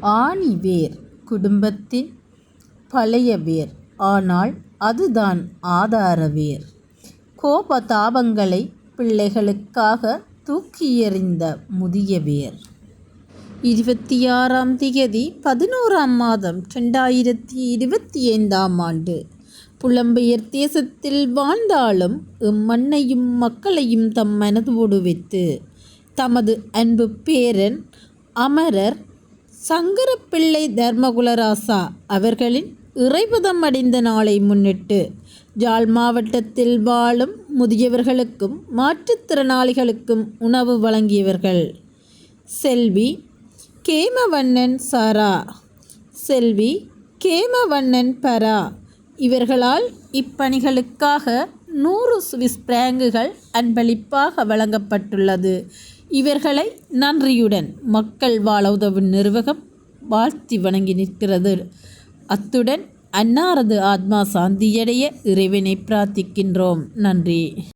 ஆணி வேர் குடும்பத்தின் பழைய வேர் ஆனால் அதுதான் ஆதார வேர் கோப தாபங்களை பிள்ளைகளுக்காக தூக்கி எறிந்த முதிய வேர் இருபத்தி ஆறாம் திகதி பதினோராம் மாதம் ரெண்டாயிரத்தி இருபத்தி ஐந்தாம் ஆண்டு. புலம்பெயர் தேசத்தில் வாழ்ந்தாலும் இம்மண்ணையும் மக்களையும் தம் மனதோடு வைத்து தமது அன்பு பேரன் அமரர் சங்கரப்பிள்ளை தர்மகுலராசா அவர்களின் இறைபதம் அடைந்த நாளை முன்னிட்டு ஜாழ் மாவட்டத்தில் வாழும் முதியவர்களுக்கும் மாற்றுத்திறனாளிகளுக்கும் உணவு வழங்கியவர்கள். செல்வி கேமவண்ணன் சாரா. செல்வி கேமவண்ணன் பரா. இவர்களால் இப்பணிகளுக்காக நூறு சுவிஸ் பிராங்குகள் அன்பளிப்பாக வழங்கப்பட்டுள்ளது. இவர்களை நன்றியுடன் மக்கள் வாழ உதவும் நிர்வாகம் வாழ்த்தி வணங்கி நிற்கிறது. அத்துடன் அன்னாரது ஆத்மா சாந்தியடைய இறைவனை பிரார்த்திக்கின்றோம். நன்றி.